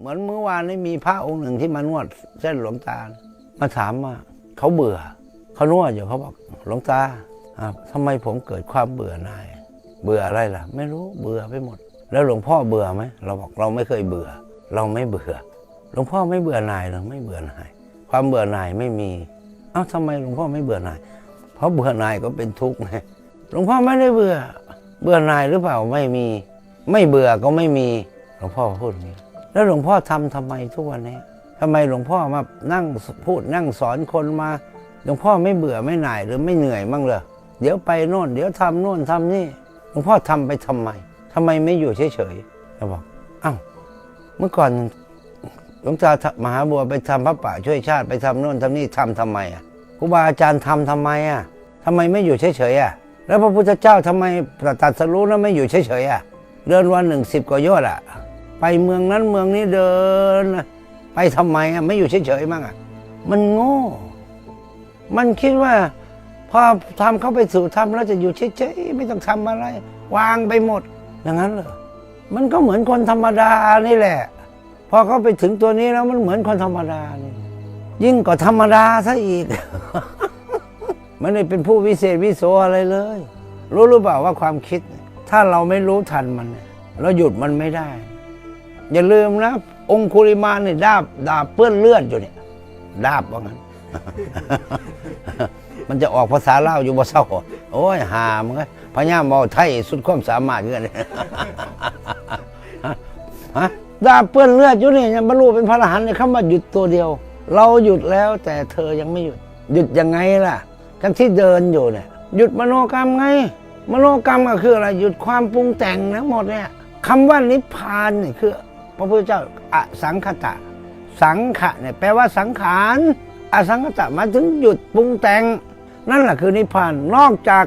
เหมือนเมื่อวานนี้มีพระองค์หนึ่งที่มานวดเส้นหลวงตา มาถามว่าเขาเบื่อ เขานวดอยู่เขาบอกหลวงตาอ่าทำไมผมเกิดความเบื่อหน่าย เบื่ออะไรล่ะ ไม่รู้เบื่อไปหมด แล้วหลวงพ่อเบื่อไหมเราบอกเราไม่เคยเบื่อ เราไม่เบื่อ หลวงพ่อไม่เบื่อหน่ายหรือไม่เบื่อหน่าย ความเบื่อหน่ายไม่มีเอ้าทำไมหลวงพ่อไม่เบื่อหน่าย เพราะเบื่อหน่ายก็เป็นทุกข์ไงหลวงพ่อไม่ได้เบื่อ เบื่อหน่ายหรือเปล่าไม่มี ไม่เบื่อก็ไม่มีหลวงพ่อพูดอย่างนี้ แล้วหลวงพ่อทำทำไมทุกวันนี้ทำไมหลวงพ่อมานั่งพูดนั่งสอนคนมา หลวงพ่อไม่เบื่อไม่หน่ายหรือไม่เหนื่อยบ้างเหรอเดี๋ยวไปโน่น เดี๋ยวทำโน่นทำนี่ หลวงพ่อทำไปทำไมทำไมไม่อยู่เฉยๆเราบอกอ้าวเมื่อก่อนหลวงตามหาบัวไปทำพระป่าช่วยชาติไปทำโน่นทำนี่ทำทำไมอะครูบาอาจารย์ทำทำไมอะทำไมไม่อยู่เฉยๆอะแล้วพระพุทธเจ้าทำไมตรัสรู้แล้วไม่อยู่เฉยๆอะเดินวันหนึ่งสิบกว่าโยชน์อะ ไปเมืองนั้นเมืองนี้เดิน ไปทำไมอะไม่อยู่เฉยๆมั่งอะมันโง่ มันคิดว่า พอทำเข้าไปสู่ทำแล้วจะอยู่เฉยๆไม่ต้องทำอะไร วางไปหมด อย่างนั้นเหรอมันก็เหมือนคนธรรมดานี่แหละ พอเขาไปถึงตัวนี้แล้วมันเหมือนคนธรรมดานี่ยิ่งกว่าธรรมดาซะอีก มันไม่เป็นผู้วิเศษวิโสอะไรเลย รู้หรือเปล่าว่าความคิด ถ้าเราไม่รู้ทันมัน เราหยุดมันไม่ได้ อย่าลืมนะ องคุลิมาเนี่ยดาบดาบเปื้อนเลือดอยู่เนี่ยดาบว่างั้น มันจะออกภาษาเล่าอยู่บ่เศร้าโอ้ยหามันก็พญามอไทยสุดความสามารถเกันฮะดาบเปื้อนเลือดอยู่นี่ยังบรรลุเป็นพระอรหันต์เนี่ยคำว่าหยุดตัวเดียว เราหยุดแล้วแต่เธอยังไม่หยุด หยุดยังไงล่ะทั้งที่เดินอยู่เนี่ยหยุดมโนกรรมไง มโนกรรมก็คืออะไรหยุดความปรุงแต่งทั้งหมดเนี่ยคำว่านิพพานเนี่ยคือ พระพุทธเจ้าอสังขตะ สังขะเนี่ยแปลว่าสังขารอสังขตะหมายถึงหยุดปรุงแต่ง นั่นแหละคือนิพพานนอกจาก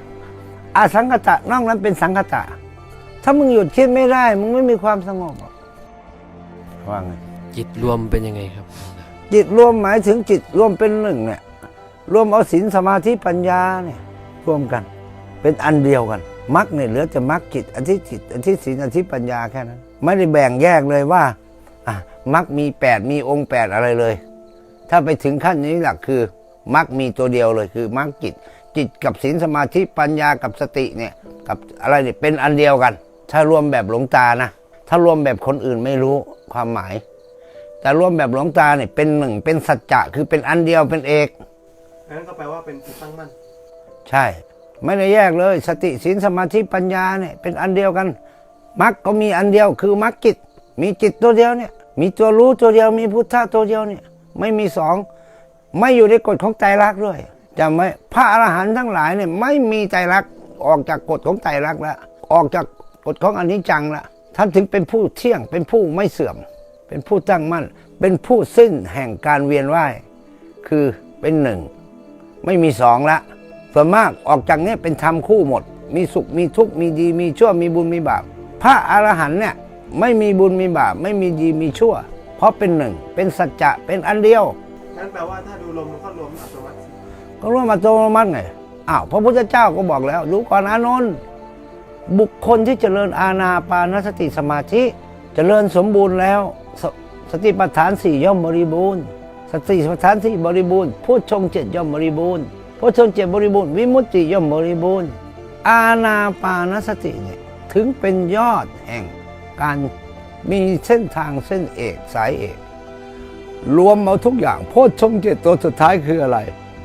อสังขตะนอกนั้นเป็นสังขตะ ถ้ามึงหยุดคิดไม่ได้ มึงไม่มีความสงบหรอกว่าไงจิตรวมเป็นยังไงครับ จิตรวมหมายถึงจิตรวมเป็นหนึ่งเนี่ยรวมเอาศีลสมาธิปัญญาเนี่ยรวมกัน เป็นอันเดียวกันมรรคเนี่ยเหลือแต่มรรคจิตอันที่จิตอันที่ศีลอันที่ปัญญาแค่นั้น ไม่ได้แบ่งแยกเลยว่าอะมรรคมีแปดมีองค์แปดอะไรเลย ถ้าไปถึงขั้นนี้หลักคือมรรคมีตัวเดียวเลยคือมรรคจิต จิตกับศีลสมาธิปัญญากับสติเนี่ยกับอะไรเนี่ยเป็นอันเดียวกัน ถ้ารวมแบบหลวงตานะถ้ารวมแบบคนอื่นไม่รู้ความหมาย แต่รวมแบบหลวงตาเนี่ยเป็นหนึ่งเป็นสัจจะคือเป็นอันเดียวเป็นเอกนั่นก็แปลว่าเป็นจิตตั้งมั่นใช่ ไม่ได้แยกเลย สติศีลสมาธิปัญญาเนี่ยเป็นอันเดียวกัน มรรคก็มีอันเดียวคือมรรคจิต มีจิตตัวเดียวเนี่ย มีตัวรู้ตัวเดียว มีพุทธะตัวเดียวเนี่ย ไม่มีสอง ไม่อยู่ในกฎของไตรลักด้วยจำไว้พระอรหันต์ทั้งหลายเนี่ยไม่มีไตรลักออกจากกฎของไตรลักแล้วออกจากกฎของอนิจจังแล้วท่านถึงเป็นผู้เที่ยง เป็นผู้ไม่เสื่อม เป็นผู้ตั้งมั่น เป็นผู้สิ้นแห่งการเวียนว่าย คือเป็นหนึ่ง ไม่มีสองละ ส่วนมากออกจากเนี้ยเป็นธรรมคู่หมด มีสุขมีทุกข์มีดีมีชั่วมีบุญมีบาป พระอรหันต์เนี่ยไม่มีบุญมีบาปไม่มีดีมีชั่ว เพราะเป็นหนึ่ง เป็นสัจจะเป็นอันเดียวนั่นแปลว่าถ้าดูลมมันก็รวมอัตโนมัติสิก็รู้มาโตมัติไงอ้าวพระพุทธเจ้าก็บอกแล้วรู้ก่อนอานนท์บุคคลที่เจริญอาณาปานสติสมาธิเจริญสมบูรณ์แล้ว สสติปัฏฐานสี่ย่อมบริบูรณ์สติปัฏฐานสี่บริบูรณ์พูดชงเจ็ดย่อมบริบูรณ์พูดชงเจ็ดบริบูรณ์วิมุตติย่อมบริบูรณ์อาณาปานสติเนี่ย ถึงเป็นยอดแห่งการมีเส้นทางเส้นเอกสายเอก รวมเอาทุกอย่าง โพชฌงค์เจ็ดตัวสุดท้ายคืออะไร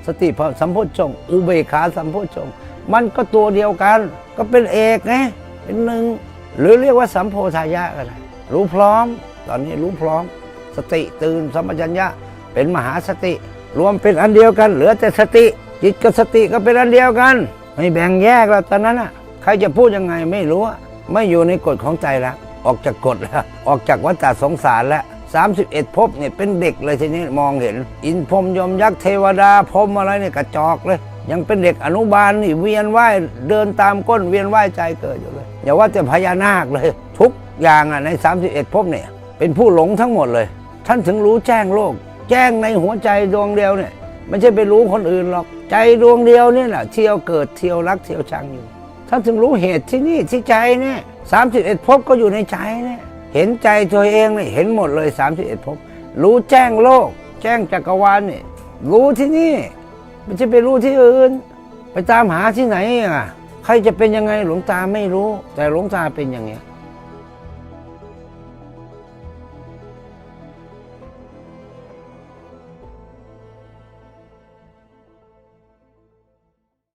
สติพสัมโพชฌงค์อุเบกขาสัมโพชฌงค์มันก็ตัวเดียวกัน ก็เป็นเอกไงเป็นหนึ่งหรือเรียกว่าสัมโพธายะก็ได้รู้พร้อม ตอนนี้รู้พร้อม สติตื่นสัมปชัญญะเป็นมหาสติ รวมเป็นอันเดียวกัน เหลือแต่สติ จิตกับสติก็เป็นอันเดียวกัน ไม่แบ่งแยกแล้วตอนนั้นอะใครจะพูดยังไงไม่รู้ ไม่อยู่ในกฎของใจแล้ว ออกจากกฎแล้ว ออกจากวัฏสงสารแล้ว31ภพเนี่ยเป็นเด็กเลยทีนี้มองเห็น อินพรมยมยักษ์เทวดาพรมอะไรเนี่ยกระจอกเลย ยังเป็นเด็กอนุบาลนี่เวียนว่ายเดินตามก้นเวียนว่ายใจเกิดอยู่เลย อย่าว่าแต่พญานาคเลย ทุกอย่างอะใน 31ภพเนี่ย เป็นผู้หลงทั้งหมดเลย ท่านถึงรู้แจ้งโลก แจ้งในหัวใจดวงเดียวเนี่ยไม่ใช่ไปรู้คนอื่นหรอกใจดวงเดียวเนี่ยแหละเที่ยวเกิดเที่ยวรักเที่ยวชังอยู่ ท่านถึงรู้เหตุที่นี่ที่ใจเนี่ยสามสิบเอ็ดภพก็อยู่ในใจเนี่ยเห็นใจตัวเองเนี่ยเห็นหมดเลยสามสิบเอ็ดภพรู้แจ้งโลก แจ้งจักรวาลเนี่ยรู้ที่นี่ไม่ใช่ไปรู้ที่อื่น ไปตามหาที่ไหนอะใครจะเป็นยังไงหลวงตาไม่รู้ แต่หลวงตาเป็นอย่างเงี้ย